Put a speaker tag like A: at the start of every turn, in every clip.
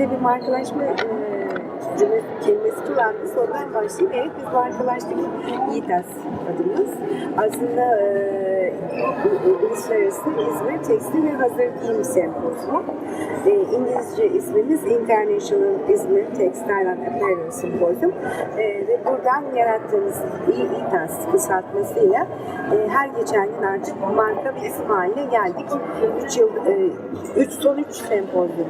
A: öncelikle bir markalaşma e, kelimesi kullandı. Sonradan başlayayım. Evet biz markalaştık. İTAS adımız. Aslında e, Uluslararası İzmir Tekstil ve Hazır Giyim Sempozyumu. E, İngilizce ismimiz International İzmir Textile and Apparel Symposium. E, ve buradan yarattığımız İTAS kısaltmasıyla e, her geçen gün artık marka bir isim haline geldik. 3 yıl, 3 son 3 sempozyum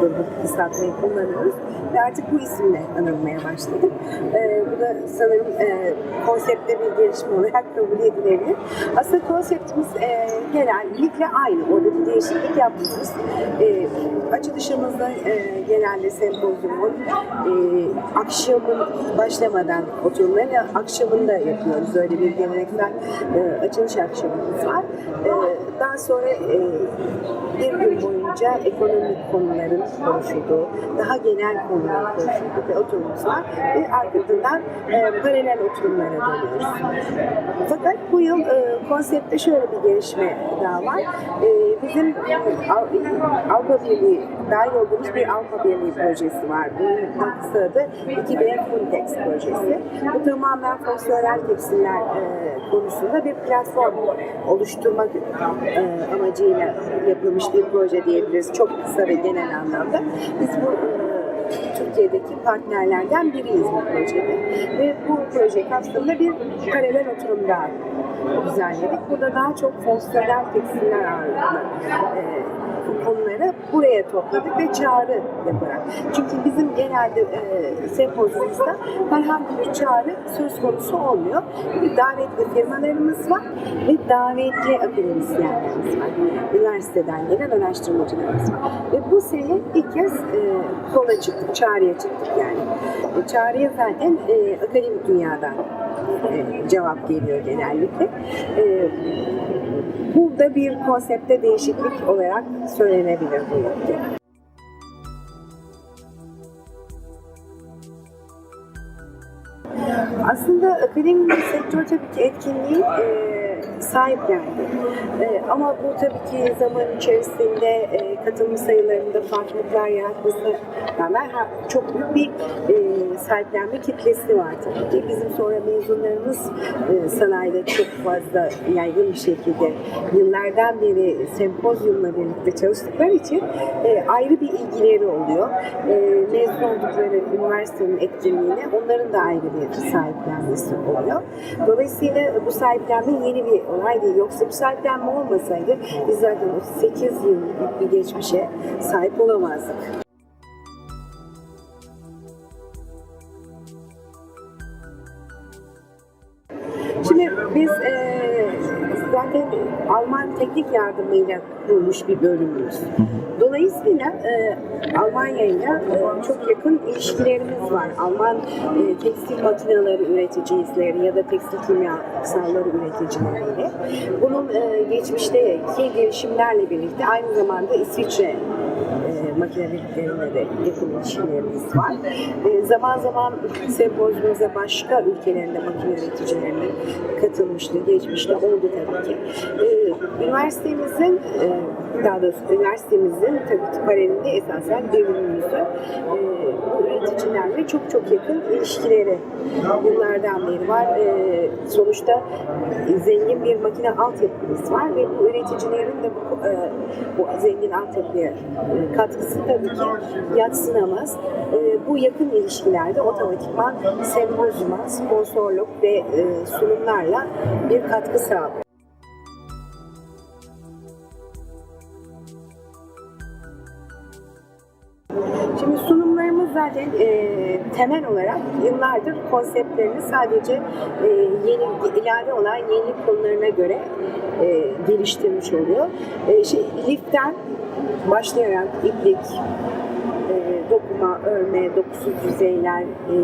A: bu kısaltmayı kullanıyoruz ve artık bu isimle anılmaya başladık. E, bu da sanırım e, konseptte bir gelişme olarak kabul edilebilir. Aslında konseptimiz e, genellikle aynı. Orada bir değişiklik yapmıyoruz. E, açılışımızda e, genelde sempozyumun e, akşamın başlamadan oturumları akşamında yapıyoruz. Öyle bir geleneksel e, açılış akşamımız var. E, daha sonra e, bir gün boyunca ekonomik konuların konuşulduğu, daha genel konuların konuşulduğu bir oturumumuz var ve ardından e, paralel oturumlara dönüyoruz. Fakat bu yıl e, konseptte şöyle bir gelişme daha var. E, bizim Av- Avrupa Birliği dahil olduğumuz bir Avrupa Birliği projesi var. Bunun kısa adı 2B Funtex projesi. Bu tamamen fonksiyonel tekstiller e, konusunda bir platform oluşturmak e, amacıyla yapılmış bir proje diyebiliriz. Çok kısa ve genel anlamda. Biz bu e, Türkiye'deki partnerlerden biriyiz bu projede. Ve bu proje kapsamında bir paralel oturum daha düzenledik. Burada daha çok fonksiyonel tekstiller ağırlıklı e, konuları buraya topladık ve çağrı yaparak. Çünkü bizim genelde e, sempozyumumuzda herhangi bir çağrı söz konusu olmuyor. Bir davetli firmalarımız var ve davetli akademisyenlerimiz var. Üniversiteden gelen araştırmacılarımız var. Ve bu sene ilk kez e, kola çıktık, çağrıya çıktık yani. E, çağrıya zaten e, akademik dünyadan e, cevap geliyor genellikle. E, bu da bir konsepte değişiklik olarak söylenebilir bu yılki. Aslında akademik sektör tabii ki etkinliği e, sahiplendi. E, ama bu tabii ki zaman içerisinde e, katılım sayılarında farklılıklar yaratmasına rağmen çok büyük bir e, sahiplenme kitlesi var tabii ki. Bizim sonra mezunlarımız e, sanayide çok fazla yaygın bir şekilde yıllardan beri sempozyumla birlikte çalıştıkları için e, ayrı bir ilgileri oluyor. E, mezun oldukları üniversitenin etkinliğine onların da ayrı bir sahiplenmesi oluyor. Dolayısıyla bu sahiplenme yeni bir olay değil. Yoksa bu sahiplenme olmasaydı biz zaten 38 yıllık bir geçmişe sahip olamazdık. Şimdi biz eee, zaten Alman teknik yardımıyla kurulmuş bir bölümümüz. Dolayısıyla eee Almanya ile eee, çok yakın ilişkilerimiz var. Alman eee, tekstil makineleri üreticisileri ya da tekstil kimyasalları üreticileriyle. Bunun eee, geçmişteki gelişimlerle birlikte aynı zamanda İsviçre e, makinelerine de yakın ilişkilerimiz var. E, zaman zaman sempozyumuza başka ülkelerinde makine üreticilerinin katılmıştı, geçmişte oldu tabii ki. E, üniversitemizin, e, daha doğrusu üniversitemizin tabii ki paralelinde esasen e, bu üreticilerle çok çok yakın ilişkileri yıllardan beri var. E, sonuçta zengin bir makine altyapımız var ve bu üreticilerin de bu, e, bu zengin altyapıya e, katkısı tabii ki yatsınamaz. E, bu yakın ilişkilerde otomatikman sempozyuma, sponsorluk ve e, sunumlarla bir katkı sağlıyor. Zaten e, temel olarak yıllardır konseptlerini sadece e, yeni ilave olan yenilik konularına göre e, geliştirmiş oluyor. E, şey, liften başlayarak iplik, örme, dokusuz yüzeyler, e,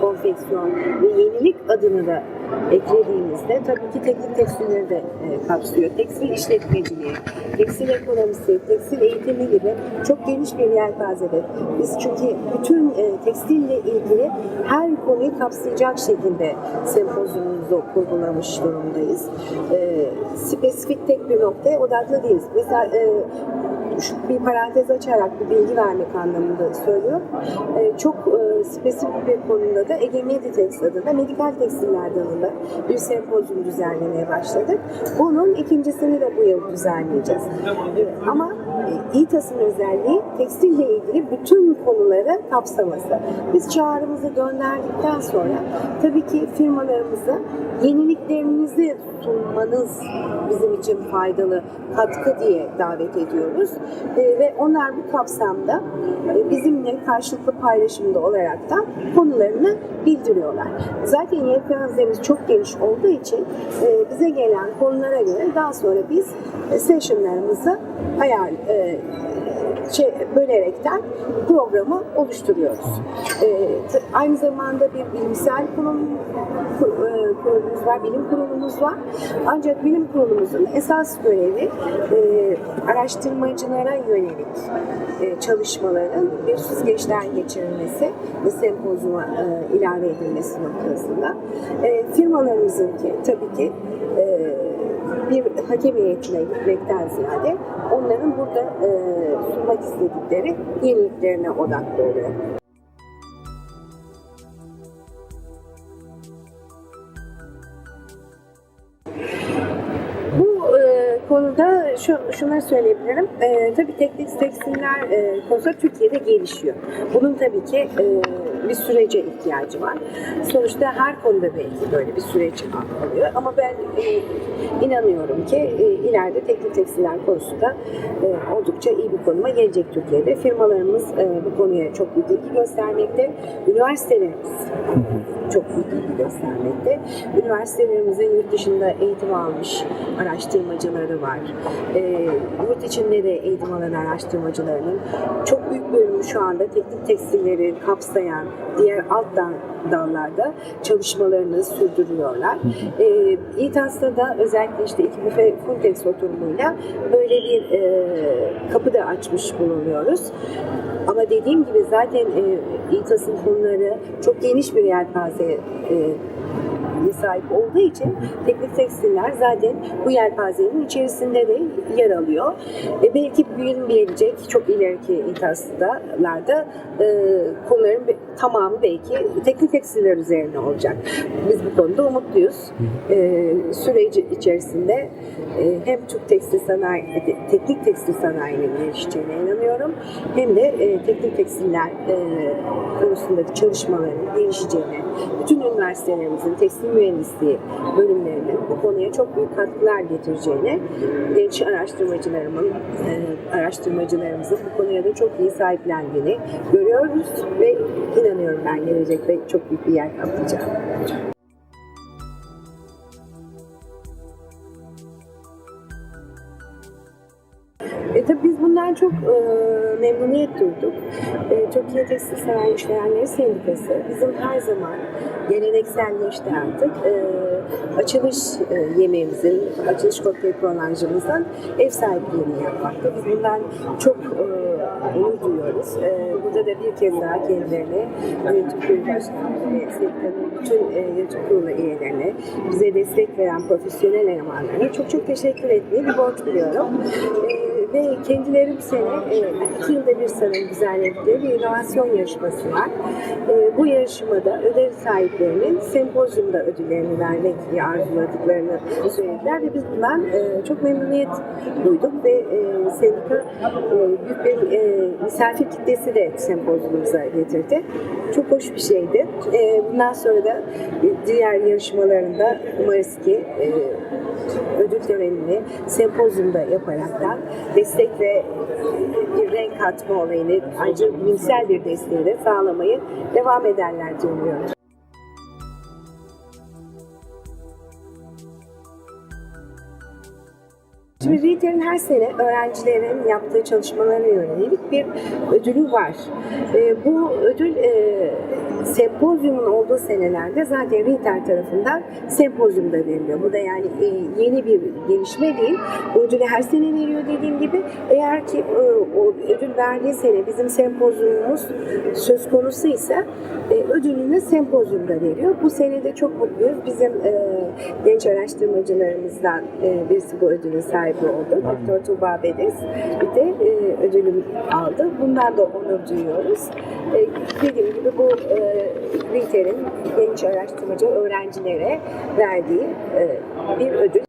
A: konfeksiyon ve yenilik adını da eklediğimizde tabii ki teknik tekstilleri de e, kapsıyor. Tekstil işletmeciliği, tekstil ekonomisi, tekstil eğitimi gibi çok geniş bir yelpazede. Biz çünkü bütün e, tekstille ilgili her konuyu kapsayacak şekilde sempozyumumuzu kurgulamış durumdayız. E, spesifik tek bir noktaya odaklı değiliz. Mesela e, bir parantez açarak bir bilgi vermek anlamında söylüyorum. E, çok spesifik bir konuda da Ege Meditex adında medikal tekstiller dalında bir sempozyum düzenlemeye başladık. Bunun ikincisini de bu yıl düzenleyeceğiz. E, ama İTAS'ın özelliği tekstille ilgili bütün konuları kapsaması. Biz çağrımızı gönderdikten sonra tabii ki firmalarımıza yeniliklerinizi sunmanız bizim için faydalı katkı diye davet ediyoruz. E, ve onlar bu kapsamda e, bizimle karşılıklı paylaşımda olarak da konularını bildiriyorlar. Zaten yelpazemiz çok geniş olduğu için e, bize gelen konulara göre daha sonra biz e, sessionlarımızı ayar şey, bölerekten programı oluşturuyoruz. E, aynı zamanda bir bilimsel kurum, kur- e, kurulumuz var, bilim kurulumuz var. Ancak bilim kurulumuzun esas görevi e, araştırmacılara yönelik e, çalışmaların bir süzgeçten geçirilmesi ve sempozyuma e, ilave edilmesi noktasında. E, firmalarımızınki tabii ki e, bir hakem heyetine gitmekten ziyade onların burada e, sunmak istedikleri yeniliklerine odaklı oluyor. Konuda şu, şunları söyleyebilirim. E, tabii teknik tekstiller e, konusu Türkiye'de gelişiyor. Bunun tabii ki e, bir sürece ihtiyacı var. Sonuçta her konuda belki böyle bir süreç alıyor. Ama ben e, inanıyorum ki e, ileride teknik tekstiller konusunda e, oldukça iyi bir konuma gelecek Türkiye'de. Firmalarımız e, bu konuya çok büyük ilgi göstermekte. Üniversitelerimiz çok büyük ilgi göstermekte. Üniversitelerimizin yurt dışında eğitim almış araştırmacıları var. E, yurt içinde de eğitim alan araştırmacılarının çok büyük bölümü şu anda teknik tekstilleri kapsayan diğer alt dal- dallarda çalışmalarını sürdürüyorlar. E, İTAS'ta da özellikle işte iki büfe Funtex oturumuyla böyle bir e, kapı da açmış bulunuyoruz. Ama dediğim gibi zaten e, İTAS'ın konuları çok geniş bir yelpaze e, sahip olduğu için teknik tekstiller zaten bu yelpazenin içerisinde de yer alıyor. E, belki bilinmeyecek çok ileriki İTAS'larda e, konuların bir- tamamı belki teknik tekstiller üzerine olacak. Biz bu konuda umutluyuz. E, süreci içerisinde e, hem Türk tekstil sanayi, teknik tekstil sanayinin gelişeceğine inanıyorum. Hem de e, teknik tekstiller e, konusundaki çalışmaların gelişeceğine, bütün üniversitelerimizin tekstil mühendisliği bölümlerinin bu konuya çok büyük katkılar getireceğine, genç araştırmacılarımın, e, araştırmacılarımızın bu konuya da çok iyi sahiplendiğini görüyoruz ve inanıyorum ben gelecekte çok büyük bir yer kaplayacağım. E, tabii biz bundan çok e, memnuniyet duyduk. E, Türkiye Tekstil Sanayi İşleyenleri Sendikası bizim her zaman gelenekselleşti artık. E, açılış e, yemeğimizin, açılış kokteyl prolonjımızın ev sahipliğini yapmakta. Biz bundan çok e, onur duyuyoruz. E, burada da bir kez daha kendilerine yönetim kurulu başkanı ve sendikanın bütün e, yönetim kurulu üyelerine, bize destek veren profesyonel elemanlarına çok çok teşekkür etmeyi bir borç biliyorum. E, ve kendileri bu sene e, iki yılda bir sanırım düzenledikleri bir inovasyon yarışması var. E, bu yarışmada ödül sahiplerinin sempozyumda ödüllerini vermek diye arzuladıklarını söylediler ve biz bundan e, çok memnuniyet duyduk ve e, sendika e, büyük bir e, misafir kitlesi de sempozyumumuza getirdi. Çok hoş bir şeydi. E, bundan sonra da diğer yarışmalarında umarız ki e, ödül törenini sempozyumda yaparaktan destek ve bir renk katma olayını ayrıca bilimsel bir desteği de sağlamayı devam ederler diye umuyorum. Şimdi REIT'lerin her sene öğrencilerin yaptığı çalışmalara yönelik bir ödülü var. E, bu ödül e, sempozyumun olduğu senelerde zaten RİTER tarafından sempozyum da veriliyor. Bu da yani e, yeni bir gelişme değil. Ödülü her sene veriyor dediğim gibi. Eğer ki e, o ödül verdiği sene bizim sempozyumumuz söz konusu ise e, ödülünü sempozyumda veriyor. Bu sene de çok mutluyuz. Bizim e, genç araştırmacılarımızdan e, birisi bu ödülün sahibi oldu. Doktor Tuğba Bedes bir de e, ödülüm aldı. Bundan da onur duyuyoruz. E, dediğim gibi bu e, RİTER'in genç araştırmacı öğrencilere verdiği e, bir ödül.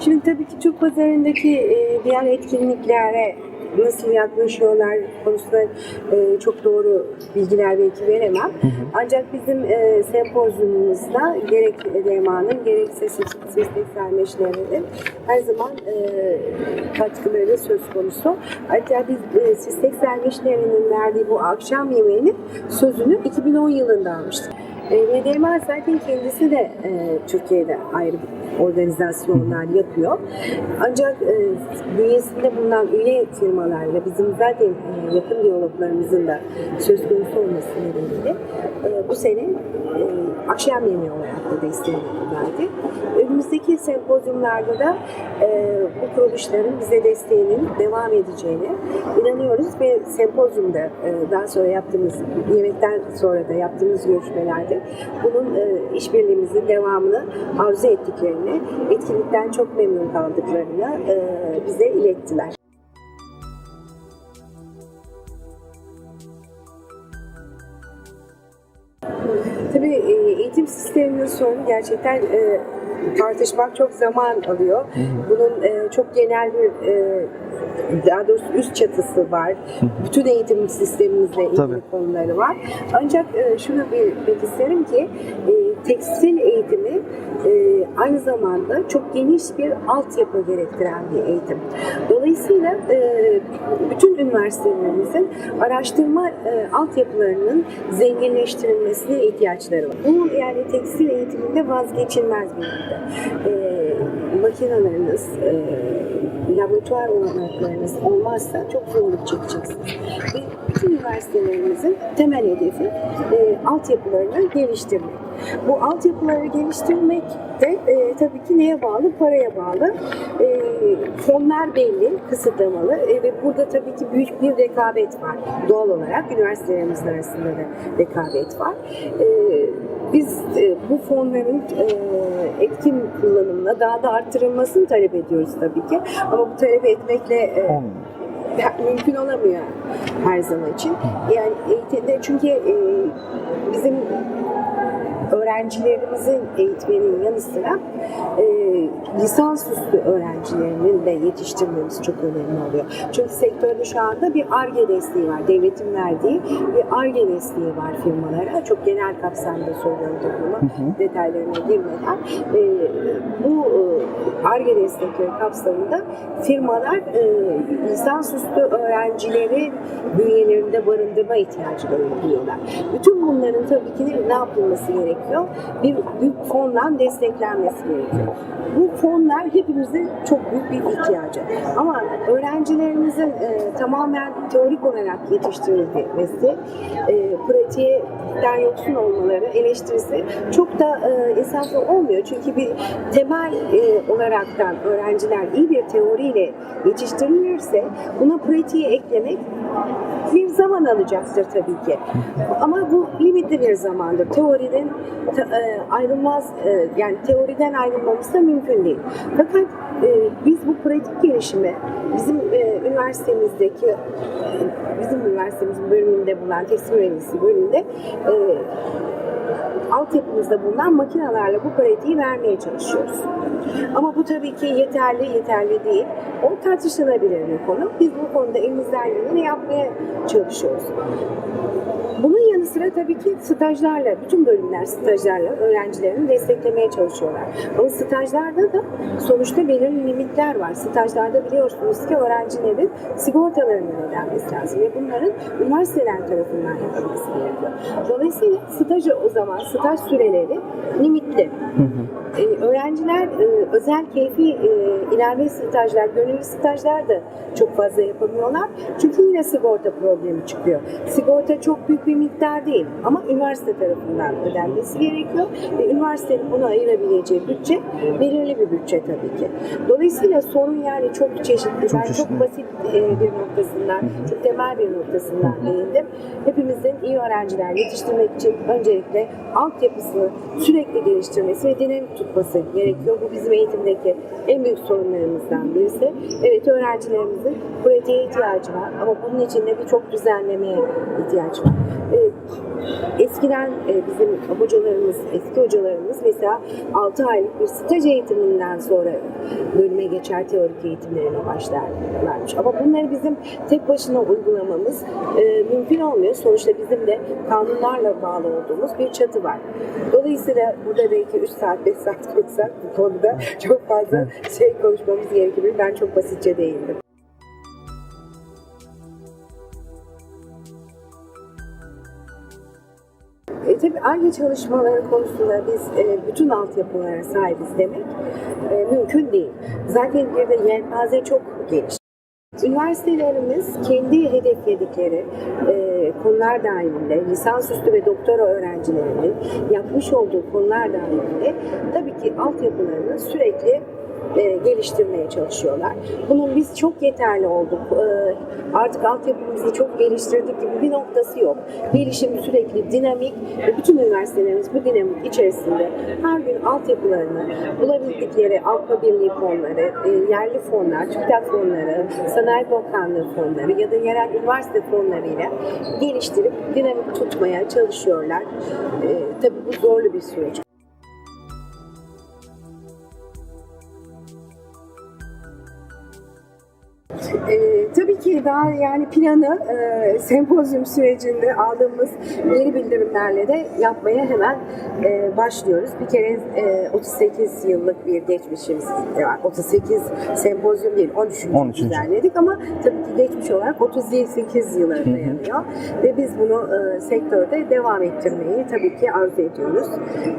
A: Şimdi tabii ki Türk pazarındaki e, diğer etkinliklere nasıl yaklaşıyorlar konusunda e, çok doğru bilgiler belki veremem. Ancak bizim e, sempozyumumuzda gerek DMA'nın gerekse sistemselleşlerinin her zaman e, katkıları söz konusu. Hatta biz e, sistemselleşlerinin verdiği bu akşam yemeğinin sözünü 2010 yılında almıştık. E, ve DMA zaten kendisi de e, Türkiye'de ayrı organizasyonlar yapıyor. Ancak e, bünyesinde bulunan üye firmalarla bizim zaten e, yakın diyaloglarımızın da söz konusu olması nedeniyle e, bu sene e, akşam yemeği olarak da desteğini verdi. Önümüzdeki sempozyumlarda da e, bu kuruluşların bize desteğinin devam edeceğine inanıyoruz ve sempozyumda e, daha sonra yaptığımız yemekten sonra da yaptığımız görüşmelerde bunun e, işbirliğimizin devamını arzu ettiklerini, etkinlikten çok memnun kaldıklarını e, bize ilettiler. Tabii e, eğitim sisteminin sorunu gerçekten e, tartışmak çok zaman alıyor. Bunun e, çok genel bir e, daha doğrusu üst çatısı var. Bütün eğitim sistemimizle ilgili
B: Tabii.
A: konuları var. Ancak e, şunu bilmek isterim ki e, tekstil eğitimi e, aynı zamanda çok geniş bir altyapı gerektiren bir eğitim. Dolayısıyla e, bütün üniversitelerimizin araştırma e, altyapılarının zenginleştirilmesine ihtiyaçları var. Bu yani tekstil eğitiminde vazgeçilmez bir nokta. E, makinalarınız, e, laboratuvar olanaklarınız olmazsa çok zorluk çekeceksiniz. Ve bütün üniversitelerimizin temel hedefi e, altyapılarını geliştirmek. Bu altyapıları geliştirmek de e, tabii ki neye bağlı? Paraya bağlı. E, fonlar belli, kısıtlamalı e, ve burada tabii ki büyük bir rekabet var. Doğal olarak üniversitelerimizin arasında da rekabet var. E, biz e, bu fonların e, etkin kullanımına daha da arttırılmasını talep ediyoruz tabii ki. Ama bu talep etmekle e, mümkün olamıyor her zaman için. Yani eğitimde çünkü e, bizim öğrencilerimizin eğitmenin yanı sıra e, lisansüstü öğrencilerinin de yetiştirmemiz çok önemli oluyor. Çünkü sektörde şu anda bir ARGE desteği var. Devletin verdiği bir ARGE desteği var firmalara. Çok genel kapsamda söylüyorum toplumu detaylarına girmeden. E, ARGE destekleri kapsamında firmalar e, lisansüstü öğrencileri bünyelerinde barındırma ihtiyacı duyuyorlar. Bütün bunların tabii ki ne yapılması gerekiyor? Bir büyük fonla desteklenmesi gerekiyor. Bu fonlar hepimizin çok büyük bir ihtiyacı. Ama öğrencilerimizin e, tamamen teorik olarak yetiştirilmesi, e, pratiğden yoksun olmaları eleştirisi çok da e, insaflı olmuyor. Çünkü bir temel e, olaraktan öğrenciler iyi bir teoriyle yetiştirilirse buna pratiği eklemek bir zaman alacaktır tabii ki. Ama bu limitli bir zamandır. Teoriden te- e, ayrılmaz e, yani teoriden ayrılmamız da mümkün değil. Fakat e, biz bu pratik gelişimi bizim üniversitemizdeki bizim üniversitemizin bölümünde bulunan tekstil mühendisliği bölümünde e, altyapımızda bulunan makinelerle bu pratiği vermeye çalışıyoruz. Ama bu tabii ki yeterli, yeterli değil. O tartışılabilir bir konu. Biz bu konuda elimizden geleni yapmaya çalışıyoruz. Bunun yanı sıra tabii ki stajlarla, bütün bölümler stajlarla öğrencilerini desteklemeye çalışıyorlar. Ama stajlarda da sonuçta belirli limitler var. Stajlarda biliyorsunuz ki öğrencilerin sigortalarının ödenmesi lazım ve bunların üniversiteler tarafından yapılması gerekiyor. Dolayısıyla stajı o zaman, staj süreleri limitli. E, öğrenciler e, özel keyfi e, ilave stajlar, gönüllü stajlar da çok fazla yapamıyorlar. Çünkü yine sigorta problemi çıkıyor. Sigorta çok büyük bir miktar değil ama üniversite tarafından ödenmesi gerekiyor ve üniversitenin buna ayırabileceği bütçe belirli bir bütçe tabii ki. Dolayısıyla sorun yani çok çeşitli.
B: Çok
A: ben
B: çeşitli.
A: çok basit e, bir noktasından, çok temel bir noktasından değindim. Hepimizin iyi öğrenciler yetiştirmek için öncelikle altyapısını sürekli geliştirmesi ve dinamik tutması gerekiyor. Bu bizim eğitimdeki en büyük sorunlarımızdan birisi. Evet öğrencilerimizin pratiğe ihtiyacı var ama bunun için de birçok düzenlemeye ihtiyaç var. E, Eskiden e, bizim hocalarımız, eski hocalarımız mesela 6 aylık bir staj eğitiminden sonra bölüme geçer teorik eğitimlerine başlarlarmış. Ama bunları bizim tek başına uygulamamız e, mümkün olmuyor. Sonuçta bizim de kanunlarla bağlı olduğumuz bir çatı var. Dolayısıyla burada belki 3 saat, 5 saat konuşsak bu konuda çok fazla şey konuşmamız gerekebilir. Ben çok basitçe değindim. E, tabii ARGE çalışmaları konusunda biz e, bütün altyapılara sahibiz demek e, mümkün değil. Zaten bir de yelpaze çok geniş. Üniversitelerimiz kendi hedefledikleri e, konular dahilinde, lisansüstü ve doktora öğrencilerinin yapmış olduğu konular dahilinde tabii ki altyapılarını sürekli e, geliştirmeye çalışıyorlar. Bunun biz çok yeterli olduk. E, artık altyapımızı çok geliştirdik gibi bir noktası yok. Gelişim sürekli dinamik ve bütün üniversitelerimiz bu dinamik içerisinde her gün altyapılarını bulabildikleri Avrupa Birliği fonları, e, yerli fonlar, TÜBİTAK fonları, Sanayi Bakanlığı fonları ya da yerel üniversite fonlarıyla geliştirip dinamik tutmaya çalışıyorlar. E, tabii bu zorlu bir süreç. Daha yani planı e, sempozyum sürecinde aldığımız geri bildirimlerle de yapmaya hemen e, başlıyoruz. Bir kere e, 38 yıllık bir geçmişimiz var. 38 sempozyum değil, 13.
B: 13.
A: düzenledik ama tabii ki geçmiş olarak 38 yıla dayanıyor. Ve biz bunu e, sektörde devam ettirmeyi tabii ki arzu ediyoruz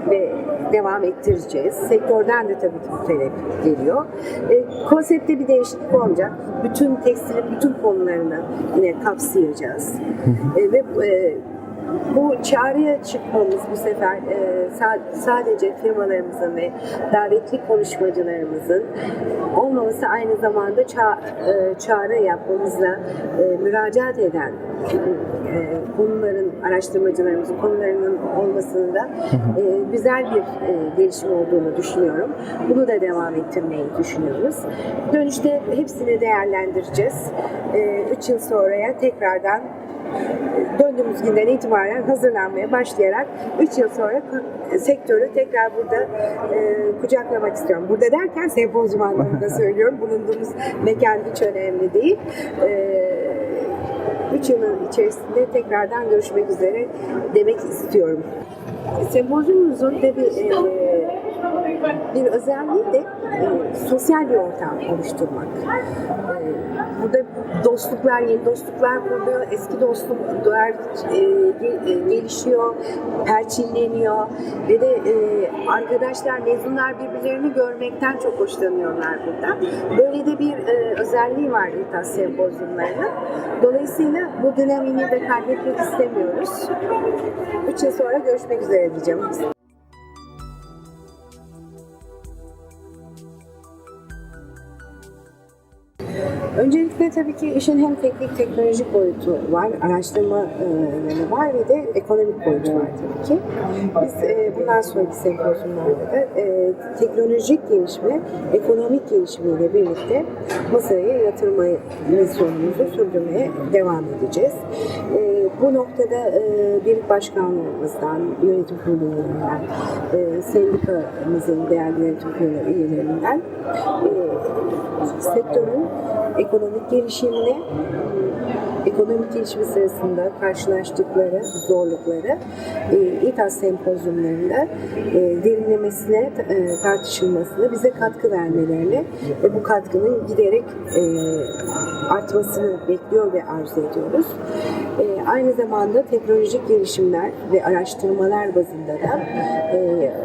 A: ve devam ettireceğiz. Sektörden de tabii ki bu talep geliyor. E, konsepte bir değişiklik olmayacak. Bütün tekstilin bütün konularını kapsayacağız. E, ve e, bu çağrıya çıkmamız bu sefer e, sa- sadece firmalarımızın ve davetli konuşmacılarımızın olmaması aynı zamanda ça- e, çağrı yapmamızla e, müracaat eden e, konuların, araştırmacılarımızın konularının olmasında e, güzel bir e, gelişim olduğunu düşünüyorum. Bunu da devam ettirmeyi düşünüyoruz. Dönüşte hepsini değerlendireceğiz. 3 yıl sonraya tekrardan döndüğümüz günden itibaren hazırlanmaya başlayarak 3 yıl sonra sektörü tekrar burada e, kucaklamak istiyorum. Burada derken sempozyum anlamında söylüyorum. Bulunduğumuz mekan hiç önemli değil. E, 3 yılın içerisinde tekrardan görüşmek üzere demek istiyorum. Sempozyumumuzun da bir, e, bir özelliği de e, sosyal bir ortam oluşturmak. E, burada dostluklar, yeni dostluklar kuruluyor, eski dostluklar e, e, gelişiyor, perçinleniyor ve de e, arkadaşlar, mezunlar birbirlerini görmekten çok hoşlanıyorlar burada. Böyle de bir e, özelliği var İTAS sempozyumlarının. Dolayısıyla bu dinamiğini de kaybetmek istemiyoruz. 3 yıl sonra görüşmek üzere diyeceğim. Öncelikle tabii ki işin hem teknik teknolojik boyutu var, araştırma e, var ve de ekonomik boyutu var tabii ki. Biz e, bundan sonraki sempozyumlarda da e, teknolojik gelişme, ekonomik gelişmeyle birlikte masaya yatırmayı misyonumuzu sürdürmeye devam edeceğiz. E, bu noktada e, Birlik Başkanlığımızdan, yönetim kurulundan, e, sendikamızın değerli yönetim kurulu üyelerinden e, sektörün ekonomik gelişimini, ekonomik gelişimi sırasında karşılaştıkları zorlukları e, İTAS sempozyumlarında e, derinlemesine e, tartışılmasını, bize katkı vermelerini ve bu katkının giderek e, art, artmasını bekliyor ve arzu ediyoruz. E, aynı zamanda teknolojik gelişimler ve araştırmalar bazında da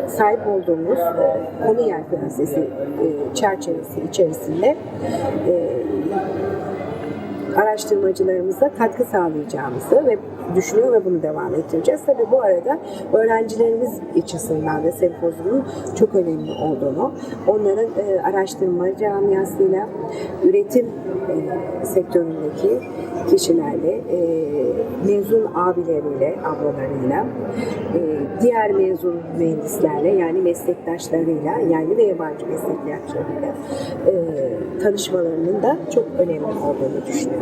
A: sahip olduğumuz e, konu yelpazesi e, çerçevesi içerisinde Thank you. Araştırmacılarımıza katkı sağlayacağımızı ve düşünüyor ve bunu devam ettireceğiz. Tabii bu arada öğrencilerimiz açısından da sempozyumun çok önemli olduğunu, onların e, araştırma camiasıyla, üretim e, sektöründeki kişilerle, e, mezun abileriyle, ablalarıyla, e, diğer mezun mühendislerle yani meslektaşlarıyla, yerli ve yabancı meslektaşlarıyla e, tanışmalarının da çok önemli olduğunu düşünüyorum.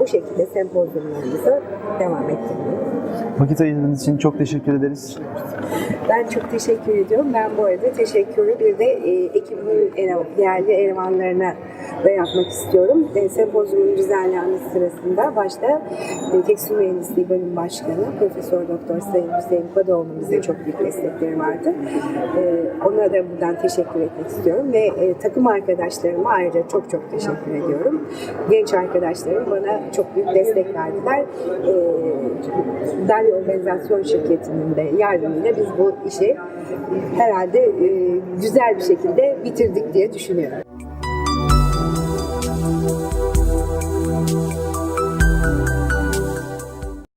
A: Bu şekilde sempozyumlarımıza devam ettirmeyi.
B: Vakit ayırdığınız için çok teşekkür ederiz.
A: Ben çok teşekkür ediyorum. Ben bu arada teşekkürü bir de e, ekibimin ele- değerli elemanlarına da yapmak istiyorum. E, sempozyumun düzenlenmesi sırasında başta e, Tekstil Mühendisliği Bölüm Başkanı Profesör Doktor Sayın Hüseyin Padoğlu'nun bize çok büyük destekleri vardı. E, ona da buradan teşekkür etmek istiyorum ve e, takım arkadaşlarıma ayrıca çok çok teşekkür ediyorum. Genç arkadaşlarım bana çok büyük destek verdiler. E, Dalya Organizasyon Şirketi'nin de yardımıyla biz bu işi herhalde e, güzel bir şekilde bitirdik diye düşünüyorum.